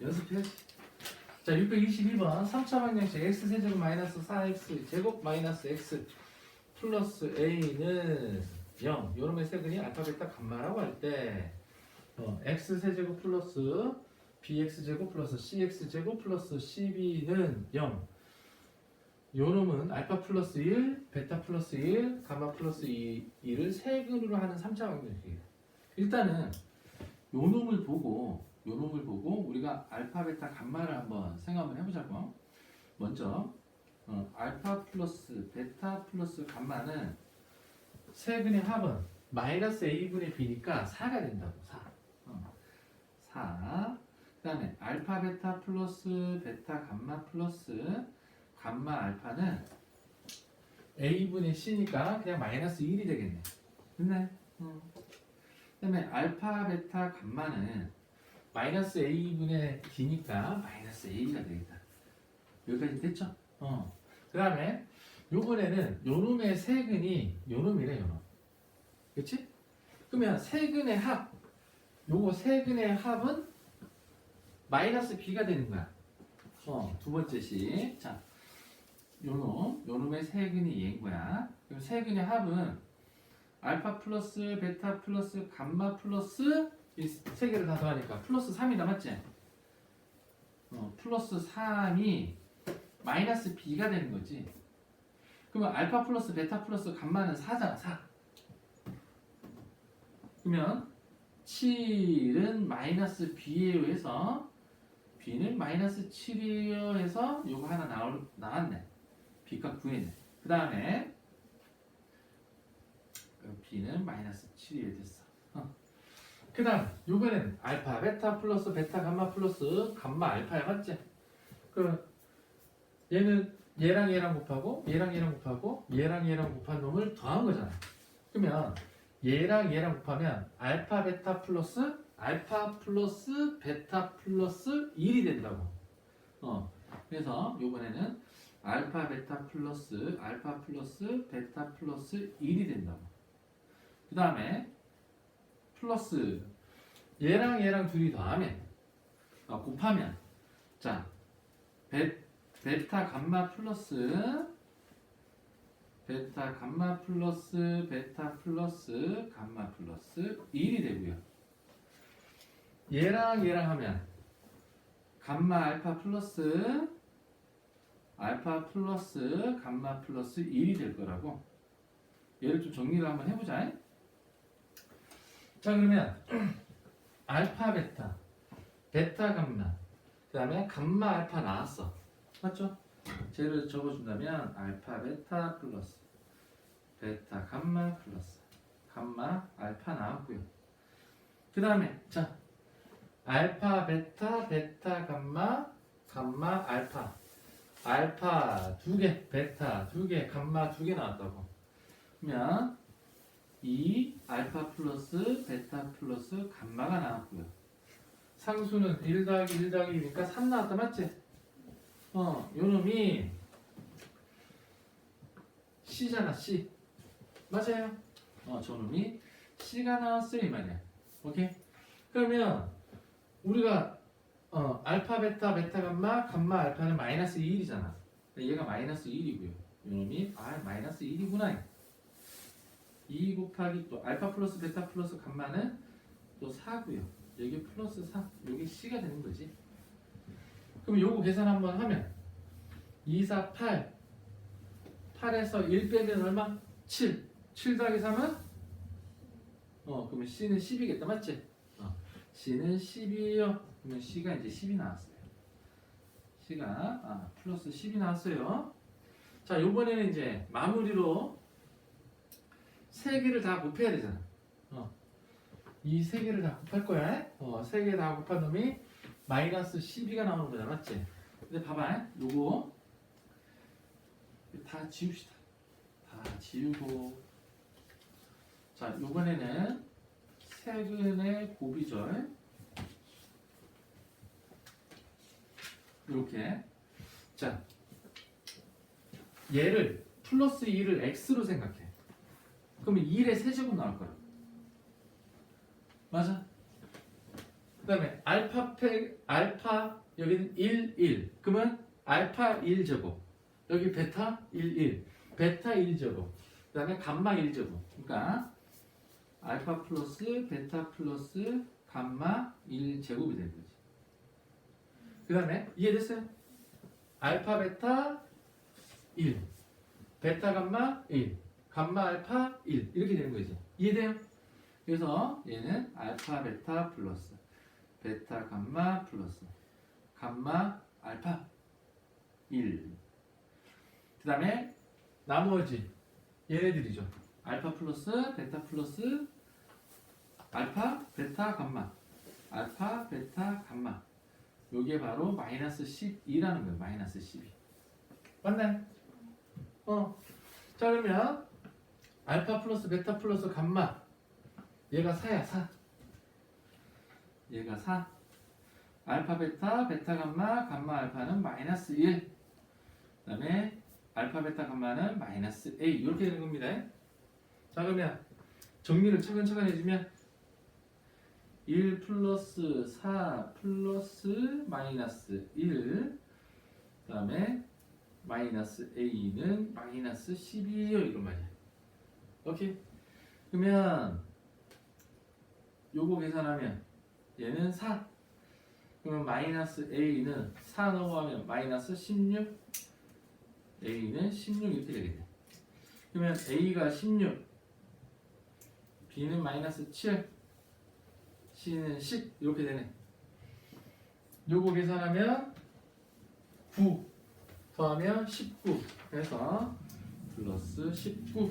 연습해야지. 자, 622번 3차 방정식 x 세제곱 마이너스 4x 제곱 마이너스 x 플러스 a는 0. 요놈의 세근이 알파 베타 감마라고 할때 어, x 세제곱 플러스 bx 제곱 플러스 cx 제곱 플러스 cb는 0. 요놈은 알파 플러스 1, 베타 플러스 1, 가마 플러스 2, 2를 세근으로 하는 3차 방정식이에요. 일단은 요놈을 보고 요놈을 보고 우리가 알파, 베타, 감마를 한번 생각 한번 해보자고. 먼저 어, 알파 플러스 베타 플러스 감마는 세근의 합은 마이너스 a분의 b니까 4가 된다고 4. 어, 4. 그 다음에 알파 베타 플러스 베타 감마 플러스 감마 알파는 a분의 c니까 그냥 마이너스 1이 되겠네. 됐네. 어. 그 다음에 알파 베타 감마는 마이너스 a분의 d니까 마이너스 a가 되겠다. 여기까지 됐죠? 어. 그 다음에 요번에는 요놈의 세근이 요놈이래 요놈. 그치? 그러면 세근의 합 요거 세근의 합은 마이너스 b가 되는 거야. 어, 두 번째 식. 자, 요놈, 요놈의 세근이 얘인 거야. 그럼 세근의 합은 알파 플러스 베타 플러스 감마 플러스 이세 개를 다 더하니까 플러스 3이 남았지? 어, 플러스 3이 마이너스 b가 되는 거지. 그러면 알파 플러스 베타 플러스 감마는 4잖아, 4. 그러면 7은 마이너스 b에 의해서 b는 마이너스 7이에요 해서 요거 하나 나올, 나왔네. b값 구했네. 그 다음에 b는 마이너스 7이 됐어. 그 다음 요번엔 알파 베타 플러스 베타 감마 플러스 감마 알파야 맞지? 그 얘는 얘랑 얘랑 곱하고 얘랑 얘랑 곱하고 얘랑 얘랑 곱한 놈을 더한 거잖아. 그러면 얘랑 얘랑 곱하면 알파 베타 플러스 알파 플러스 베타 플러스 1이 된다고. 어 그래서 요번에는 알파 베타 플러스 알파 플러스 베타 플러스 1이 된다고. 그 다음에 플러스 얘랑 얘랑 둘이 더하면 아, 곱하면 자 베, 베타 감마 플러스 베타 감마 플러스 베타 플러스 감마 플러스 1이 되고요. 얘랑 얘랑 하면 감마 알파 플러스 알파 플러스 감마 플러스 1이 될 거라고. 얘를 좀 정리를 한번 해보자 자 그러면 알파 베타 베타 감마. 그 다음에 감마 알파 나왔어. 맞죠? 쟤를 적어준다면 알파 베타 플러스 베타 감마 플러스 감마 알파 나왔고요. 그 다음에 자 알파 베타 베타 감마 감마 알파. 알파 두개 베타 두개 감마 두 개 나왔다고. 그러면 2 알파 플러스 베타 플러스 감마가 나왔고요. 상수는 1 더하기 1 더하기 2니까 3 나왔다 맞지? 어, 요 놈이 C잖아 C 맞아요? 어, 저 놈이 C가 나왔어요 이 말이야. 오케이? 그러면 우리가 어, 알파 베타 베타 감마 감마 알파는 마이너스 2이잖아. 얘가 마이너스 1이고요. 요 놈이 아 마이너스 1이구나. 2 곱하기 또 알파 플러스 베타 플러스 감마는 또 4고요. 여기 플러스 4. 여기 C가 되는 거지. 그럼 요거 계산 한번 하면 2, 4, 8 8에서 1 빼면 얼마? 7 7 더하기 3은? 어 그러면 C는 10이겠다 맞지? 어, C는 10이에요. 그러면 C가 이제 10이 나왔어요. C가 아, 플러스 10이 나왔어요. 자 요번에는 이제 마무리로 세 개를 다 곱해야 되잖아. 어. 이 세 개를 다 곱할 거야. 어, 세 개 다 곱한 놈이 마이너스 12가 나오는 거잖아, 맞지? 근데 봐봐, 요거 다 지웁시다. 다 지우고. 자, 요번에는 세근의 고비절. 이렇게. 자, 얘를 플러스 2를 x로 생각해. 그러면 1의 세제곱 나올 거야. 맞아? 그 다음에 알파 페 알파 여기는 1 1 그러면 알파 1 제곱 여기 베타 1 1 베타 1 제곱 그 다음에 감마 1 제곱 그러니까 알파 플러스 베타 플러스 감마 1 제곱이 되는 거지. 그 다음에 이해됐어요? 알파 베타 1 베타 감마 1 감마 알파 1 이렇게 되는 거지. 이해돼요? 그래서 얘는 알파 베타 플러스 베타 감마 플러스 감마 알파 1. 그 다음에 나머지 얘네들이죠. 알파 플러스 베타 플러스 알파 베타 감마 알파 베타 감마 요게 바로 마이너스 12라는 거예요. 마이너스 12. 맞나요? 어. 자 그러면 알파 플러스 베타 플러스 감마. 얘가 4야 4 얘가 4 알파 베타 베타 감마 감마 알파는 마이너스 1 그다음에 알파 베타 감마는 마이너스 A. 이렇게 되는 겁니다. 자 그러면 정리를 차근차근 해주면 1 플러스 4 플러스 마이너스 1 그다음에 마이너스 A는 마이너스 10이에요. 이런 말이야 오케이. 그러면 요거 계산하면 얘는 4 그러면 마이너스 A는 4 넘어가면 마이너스 16 A는 16 이렇게 되겠네. 그러면 A가 16 B는 마이너스 7 C는 10 이렇게 되네. 요거 계산하면 9 더하면 19 그래서 플러스 19